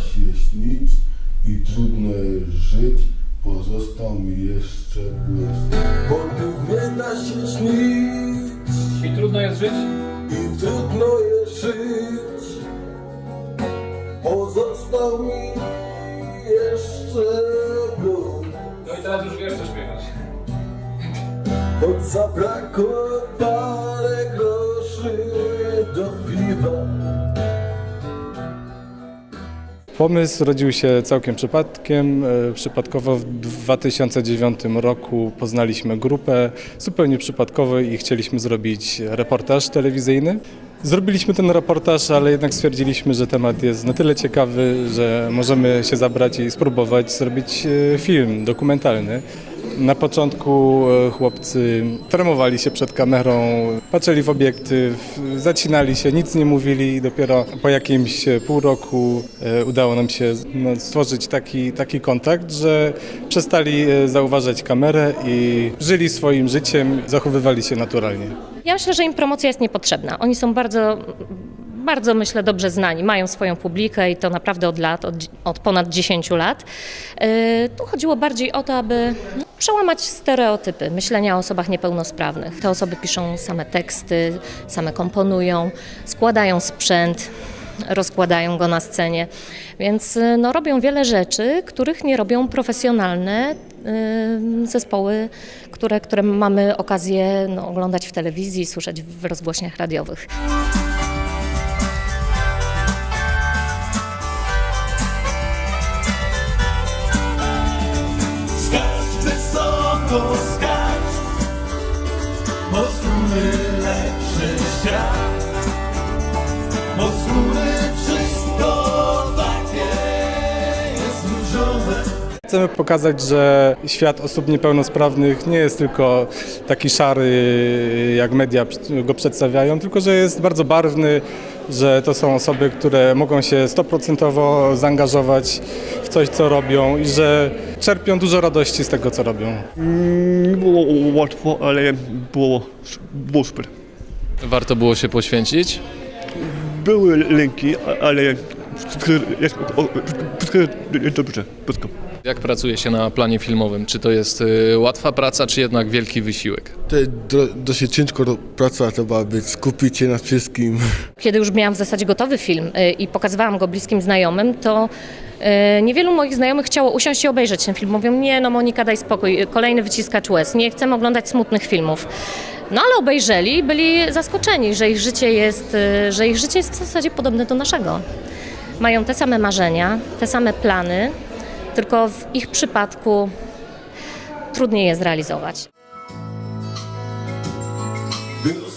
się śnić i trudno jest żyć, pozostał mi jeszcze błysk. Bo tu nie da się śnić I trudno jest żyć? i trudno jest żyć. Pozostał mi jeszcze błysk. No i teraz już wiesz co śpiewać. Choć zabrakło parę Pomysł rodził się całkiem przypadkiem. E, Przypadkowo w 2009 roku poznaliśmy grupę zupełnie przypadkowo i chcieliśmy zrobić reportaż telewizyjny. Zrobiliśmy ten reportaż, ale jednak stwierdziliśmy, że temat jest na tyle ciekawy, że możemy się zabrać i spróbować zrobić e, film dokumentalny. Na początku e, chłopcy tremowali się przed kamerą, patrzyli w obiektyw, zacinali się, nic nie mówili i dopiero po jakimś e, pół roku e, udało nam się no, stworzyć taki, taki kontakt, że przestali zauważać kamerę i żyli swoim życiem, zachowywali się naturalnie. Ja myślę, że im promocja jest niepotrzebna. Oni są bardzo, bardzo myślę, dobrze znani. Mają swoją publikę i to naprawdę od lat, od, od ponad 10 lat. Yy, Tu chodziło bardziej o to, aby no, przełamać stereotypy myślenia o osobach niepełnosprawnych. Te osoby piszą same teksty, same komponują, składają sprzęt, rozkładają go na scenie, więc y, no, robią wiele rzeczy, których nie robią profesjonalne y, zespoły, które, które mamy okazję no, oglądać w telewizji, słyszeć w rozgłośniach radiowych. Skacz Bo lepszy świat. Bo wszystko takie jest różowe Chcemy pokazać, że świat osób niepełnosprawnych nie jest tylko taki szary, jak media go przedstawiają, tylko że jest bardzo barwny, że to są osoby, które mogą się stoprocentowo zaangażować w coś, co robią i że czerpią dużo radości z tego, co robią. Nie było łatwo, ale było, było super. Warto było się poświęcić. Były lęki, ale jest, o, wszystko jest dobrze. Wszystko. Jak pracuje się na planie filmowym? Czy to jest y, łatwa praca, czy jednak wielki wysiłek? To jest do, dosyć ciężko praca, trzeba być, skupić się na wszystkim. Kiedy już miałam w zasadzie gotowy film y, i pokazywałam go bliskim znajomym, to y, niewielu moich znajomych chciało usiąść i obejrzeć ten film. Mówią, nie no Monika daj spokój, kolejny wyciskacz łez, nie chcemy oglądać smutnych filmów. No ale obejrzeli i byli zaskoczeni, że ich życie jest, y, że ich życie jest w zasadzie podobne do naszego. Mają te same marzenia, te same plany, tylko w ich przypadku trudniej je zrealizować. Było